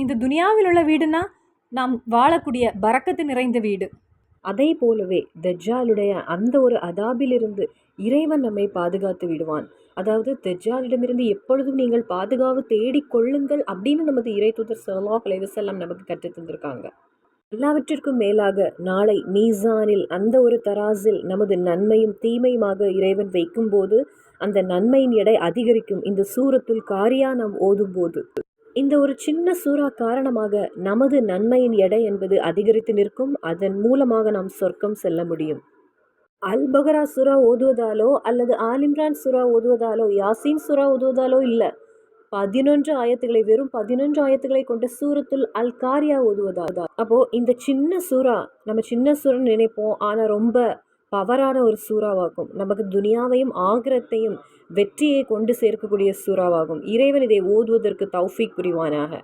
இந்த துனியாவில் உள்ள வீடுனா நாம் வாழக்கூடிய பறக்கத்து நிறைந்த வீடு. அதே போலவே தஜ்ஜாலுடைய அந்த ஒரு அதாபிலிருந்து இறைவன் நம்மை பாதுகாத்து விடுவான். அதாவது தஜ்ஜாலிடமிருந்து எப்பொழுதும் நீங்கள் பாதுகாப்பு தேடிக் கொள்ளுங்கள் அப்படின்னு நமது இறை தூதர் சலா கலைவசல்லாம் நமக்கு கற்றுத் தந்திருக்காங்க. எல்லாவற்றிற்கும் மேலாக நாளை மீசானில் அந்த ஒரு தராசில் நமது நன்மையும் தீமையுமாக இறைவன் வைக்கும்போது அந்த நன்மையின் எடை அதிகரிக்கும். இந்த சூரத்துல் காரியா நாம் ஓதும்போது இந்த ஒரு சின்ன சூறா காரணமாக நமது நன்மையின் எடை என்பது அதிகரித்து நிற்கும். அதன் மூலமாக நாம் சொர்க்கம் செல்ல முடியும். அல் பகரா சுறா ஓதுவதாலோ அல்லது ஆலிம்ரான் சுறா ஓதுவதாலோ யாசின் சுறா ஓதுவதாலோ இல்லை. பதினொன்று ஆயத்துக்களை வெறும் பதினொன்று ஆயத்துக்களை கொண்ட சூரத்துல் அல் காரியா ஓதுவதா? அப்போ இந்த சின்ன சூறா நம்ம சின்ன சூறான்னு நினைப்போம். ஆனால் ரொம்ப பவரான ஒரு சூறாவாகும். நமக்கு துனியாவையும் ஆகிரத்தையும் வெற்றியை கொண்டு சேர்க்கக்கூடிய சூறாவாகும். இறைவன் இதை ஓதுவதற்கு தௌஃபீக் புரிவானாக.